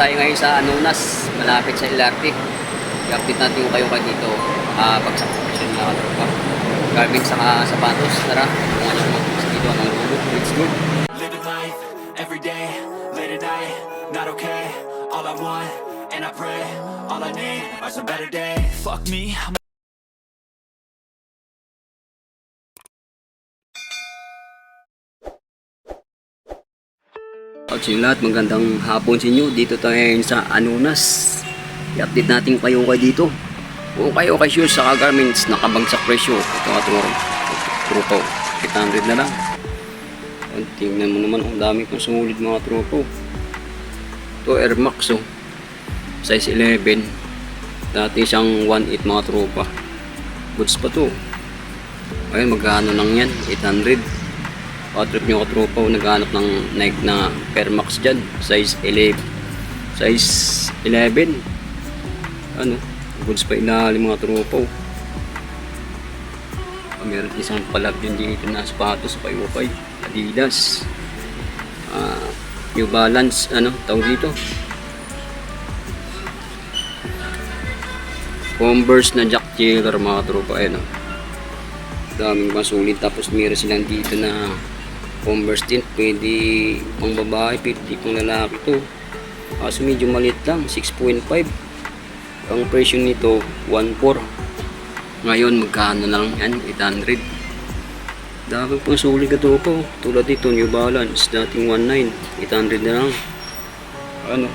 tayo ngayon sa Anunas, malapit sa LRT. I-update natin yung kayo kayo dito. Uh, bagsak presyon na katropa. Garbage sa sapatos. Tara, kung ano mga dito hanggang dulo. Let's go. Living life every day, late at night, not okay. All I want, and I pray, all I need are some better days. Fuck me, I'm At sa lahat, magandang hapon sa inyo. Dito tayo sa Anunas. I-update natin kayo kayo dito. Kung kayo kay shoes sa garments, nakabagsak presyo. Ito nga itong trupo. 800 na lang. At tingnan mo naman, ang dami pang sumulid mga trupo. Ito Air Max oh. Size 11. Dati siyang 1.8 mga tropa. Goods pa to. Ayun, magkano lang yan? 800. Patrip nyo katropa, naghanap ng Nike na Permax dyan. Size 11. Size 11. Ano? Goods pa ilalim mga tropa. Ah, meron isang palag yun dito na sapatos, pay-upay. Adidas. Ah, New Balance, ano, tawag dito. Converse na Jack Taylor mga tropa, ayun oh daming masulit tapos meron silang dito na converse din pwede pang babae pwede pang lalaki to. Kaso medyo maliit lang 6.5 ang presyo nito 1.4 ngayon magkano lang yan? 800 dami pang sulit ka to po tulad dito New Balance dating 1.9 800 na lang. Ano?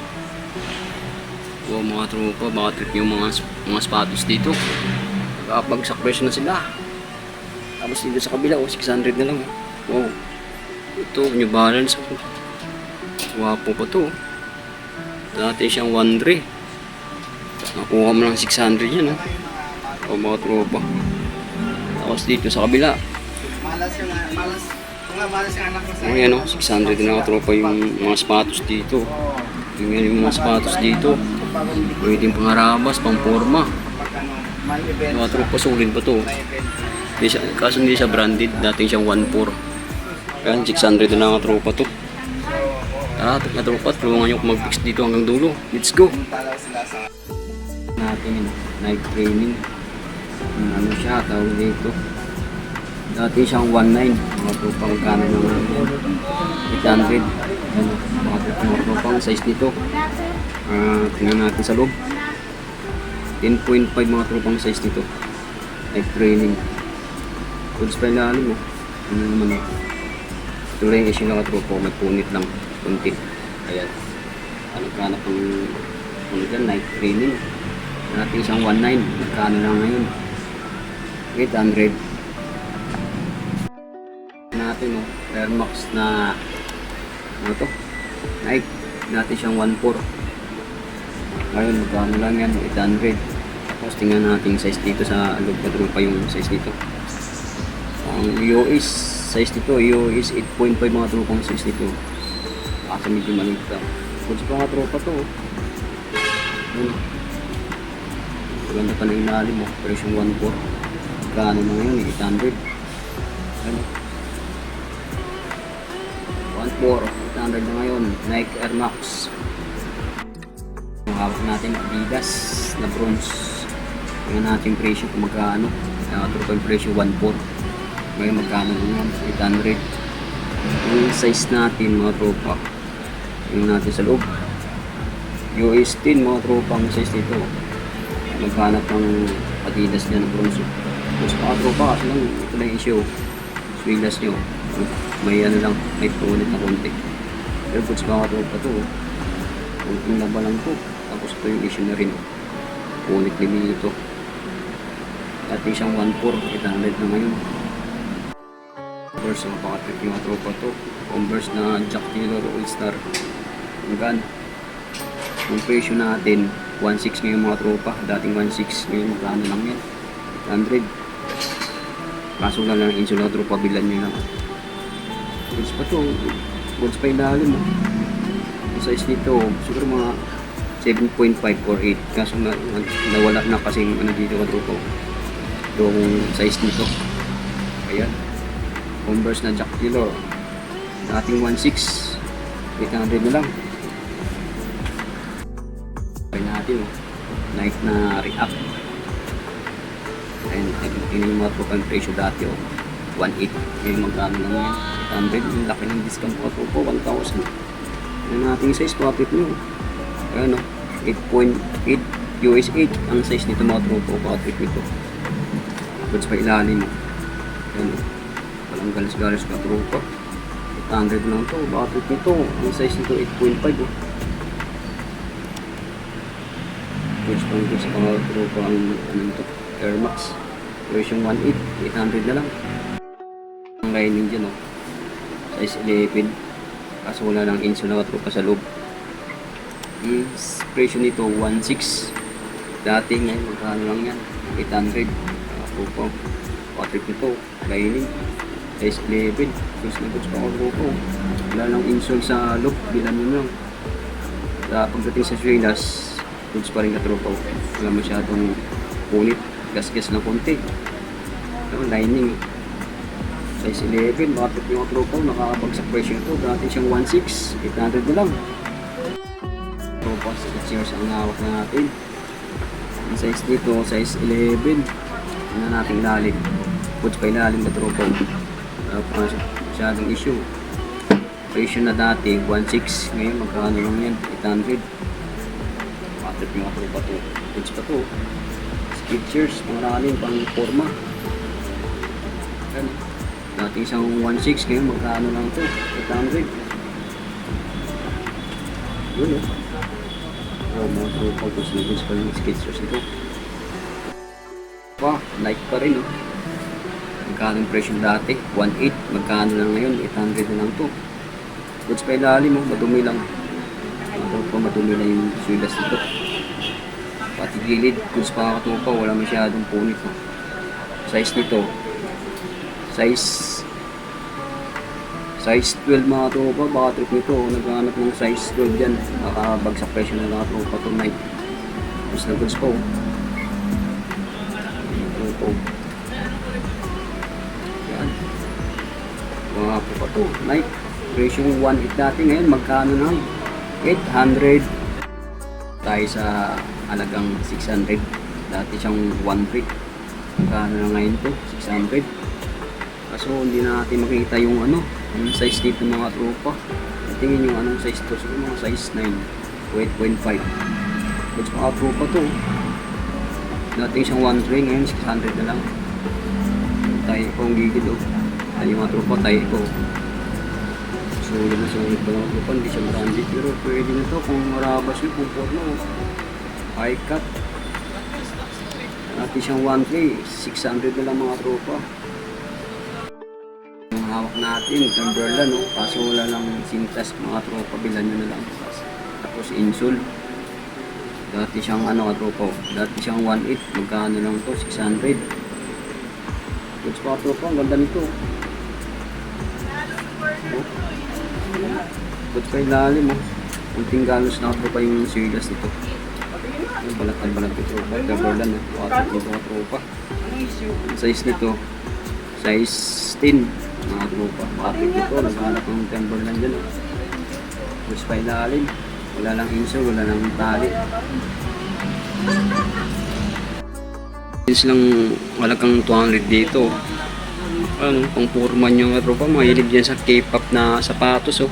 Wow mga tropa baka trip yung mga, mga sapatos dito? Kapag sa presyo na sila. Tapos dito sa kabila, oh, 600 na lang. Wow. Ito, New Balance. Wapo pa to. Dati siyang 1.3. Nakuha mo lang 600 yan. Oh. O mga tropa. Tapos dito sa kabila. Malas yung malas. Kung malas yung anak ko sa Oh, yan oh, 600 din mga tropa yung mga sapatos dito. Yung, yung mga sapatos dito. Pwedeng pangarabas, pang forma. pag may event. Mga tropa, sulit pa to. kaso hindi siya branded, dating siyang 1.4. Kaya 600 na ang tropa to. Tara, na tropa, tulungan nyo mag-fix dito hanggang dulo. Let's go! Natin yun, night training. Ano siya, tawag dito. Dati siyang 1.9. Mga tropa, magkano naman. 800. Ano, mga tropa, mga size nito. Ah, tingnan natin sa loob. 10.5 mga tropang size nito. Night training. Goods pa ilalim mo. Ano naman oh. Ito rin issue ng katropo, may punit lang. Kunti. Ayan. Ano ka na pang ano dyan, night training. Natin siyang 1.9. Magkano lang ngayon? 800. Natin oh, Air Max na ano to? Nike. Natin siyang 1.4. Ngayon, magkano lang yan? 800. Tapos tingnan natin yung size dito sa loob ka pa yung size dito. Ang EOS size nito, EOS 8.5 mga tropang size nito. Kaso medyo maliit lang. Kung sa mga tropa to. Yun. Maganda pa na ilalim mo, presyo 1.4. Magkano na ngayon, eh, 800. Ano? 1.4, 800 na ngayon. Nike Air Max. Ang hawak natin, Adidas na bronze. Tingnan natin yung presyo kung magkano. Nakaturo pa yung presyo 1.4. Ngayon magkano yan? 800. Yung size natin mga tropa. Tingnan natin sa loob. US 10 mga tropa ang size nito. Maghanap ng Adidas niya na bronze. Sa mga tropa kasi lang ito lang yung issue. Swilas nyo. May ano lang, may punit na konti. Pero kung sa mga tropa to, kunting laba lang to. Tapos ito yung issue na rin. Punit din ito. Dati siyang 1.4, 800 na ngayon. Converse, mapakatrip yung mga tropa to. Converse na Jack Taylor All-Star. Hanggang. Yung presyo natin, 1.6 ngayon mga tropa. Dating 1.6, ngayon magkano lang yan. 100. Kaso lang lang insula tropa, bilan nyo lang. Goods pa to. Goods pa ilalim. Oh. Yung size nito, siguro mga 7.5 or 8. Kaso na, nawala na kasi ano dito ka tropa. Yung size nito. Ayan. Converse na Jack Taylor. Dating 1.6. 800 na lang. natin, oh. Night na react. Ayun, yung mga tropa yung presyo dati, oh. 1.8. Ngayon magkano lang yan? 800. Yung laki ng discount ko po, 1,000. Yan natin yung size, profit nyo. Ayan, oh. 8.8 US 8 ang size nito mga tropa, profit nito. Goods pa ilalim, oh. Ayan, oh. Walang galas-galas ka tropa. 800 lang to, bakit nito? Ang size nito 8.5 oh. Pa nito sa mga tropa ang ano nito, Air Max. Version 1.8, 800 na lang. Ang lining dyan oh. Size 11. Kaso wala lang insole na tropa sa loob. Yung presyo nito 1.6. Dati ngayon, magkano lang yan? 800. Uh, tropa. Patrick nito, lining. Size 11. Goods na goods pa ako tropa. Wala lang insole sa loob. Bilan nyo lang. Sa pagdating sa Suelas, goods pa rin katropa. Wala masyadong punit. Gas-gas lang konti. Ito, lining. Size 11. Bakit yung katropa nakakabagsak presyo ito. Dati siyang 1.6. 800 na lang. Tropa, 6 years ang hawak na natin. Ang size dito, size 11. Ano na natin ilalim. Goods pa ilalim na tropa. Wala pa masyadong issue. Presyo na dati, 1.6. Ngayon, magkano lang yan? 800. Bakit yung ako pa to? Goods pa to. Skechers, maraming pang forma. Yan. Dati isang 1.6, ngayon magkano lang to? 800. Yun eh. Oh, mga na goods pa yung ito. Pa, like pa rin oh. Magkano yung presyo dati? 1.8. Magkano lang ngayon? 800 na lang to. Goods pa ilalim oh, madumi lang. Ano pa madumi lang yung sulas nito. Pati gilid, goods pa ako pa, wala masyadong punit. Oh. Size nito, size size 12 mga tropa, baka trip nito, oh. naghahanap ng size 12 dyan. Nakabagsak presyo na mga tropa tonight. Goods na goods pa oh. Ito po. Yan. Mga po pa to, night. Presyo 1.8 dati ngayon, magkano na? 800 tayo sa halagang 600 dati siyang 1 brick magkano na ngayon to? 600 kaso hindi na natin makita yung ano yung size dito mga tropa. Tingin yung anong size to? So mga size 9 8.5 goods mga tropa to dati siyang 1 tray ngayon 600 na lang tayo ko ang gigid oh tayo mga tropa tayo ko sulit na sulit pa mga tropa hindi siya branded pero pwede na to kung marabas yung pupot mo high cut Dati siyang 1K, 600 na lang mga tropa. Yung hawak natin, Timberland, no? kaso wala lang sintas mga tropa, bilan nyo na lang. Tapos insole. Dati siyang ano mga tropa, dati siyang 1.8, magkano lang to, 600. Goods pa tropa, ang ganda nito. Oh. Goods pa ilalim, oh. Kunting galos na tropa yung silas nito. Yung balatan-balat ito tropa, Timberland, no? Water nito mga tropa. Ang size nito, size 10 mga tropa. Bakit ito, naghanap ng Timberland dyan. Oh. Goods pa ilalim. Wala lang insole, wala lang tali. Is lang wala kang 200 dito. Ano, pang purman yung mga tropa, mahilig yan sa K-pop na sapatos oh.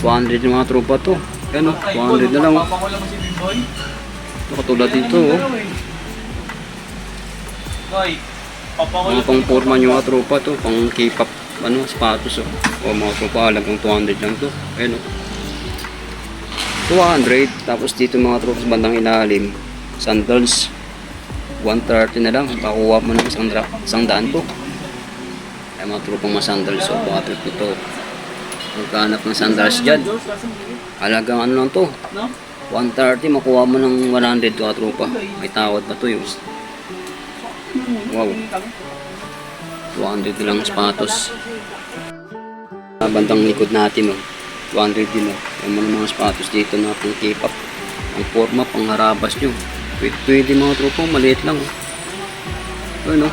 200 yung mga tropa to. Ano, 200 na lang oh. Ito katulad dito oh. Mga pang purman yung mga tropa to, pang K-pop ano, sapatos oh. O mga tropa, halagang 200 lang to. Ayun oh. 200, tapos dito mga tropa sa bandang ilalim, sandals, 130 na lang, pakuha mo ng isang, dra- isang daan to. Ay mga tropang mga sandals, so baka trip ito. Magkahanap ng sandals dyan. Halagang ano lang to, no? 130, makuha mo ng 100 to tropa. May tawad pa to yung Wow. 200 na lang sapatos. Sa bandang likod natin, oh. 200 din, oh. Yung mga mga sapatos dito na pang K-pop. Ang forma, pang harabas nyo. Pwede, pwede mga tropa, maliit lang, oh. Ano?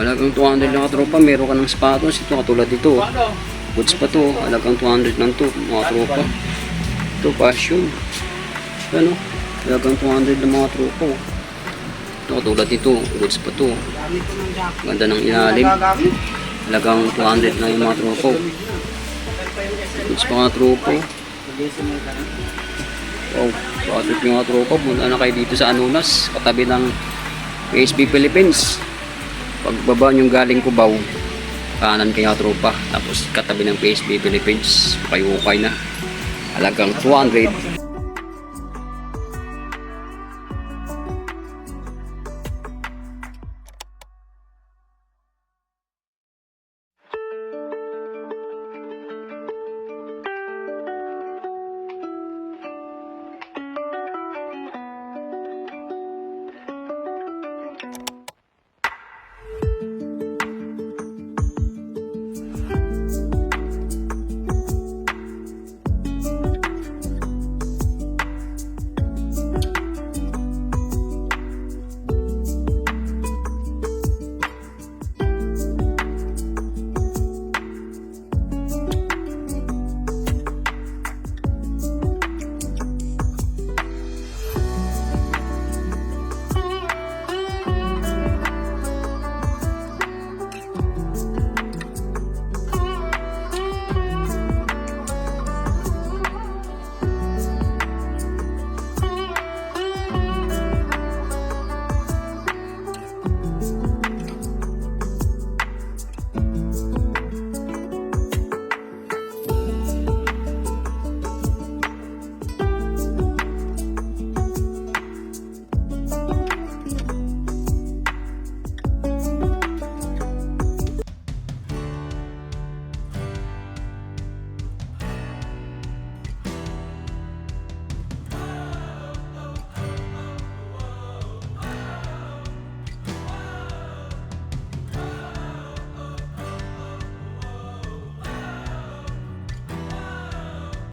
Halagang 200 lang tropa, meron ka ng sapatos. Ito katulad dito, oh. Goods pa to, oh. halagang 200 lang to, mga tropa. Ito, fashion. Ano? Halagang 200 ng mga tropa. oh. Ito, katulad nito. Goods pa to. Ganda ng ilalim. Halagang 200 na yung mga tropa. Goods pa mga tropa. oh. Wow, patot yung mga tropa. Punta na kayo dito sa Anunas, katabi ng PSP Philippines. Pagbaba yung galing Cubao, kanan kayo tropa. Tapos katabi ng PSP Philippines, kayo-ukay na. Halagang 200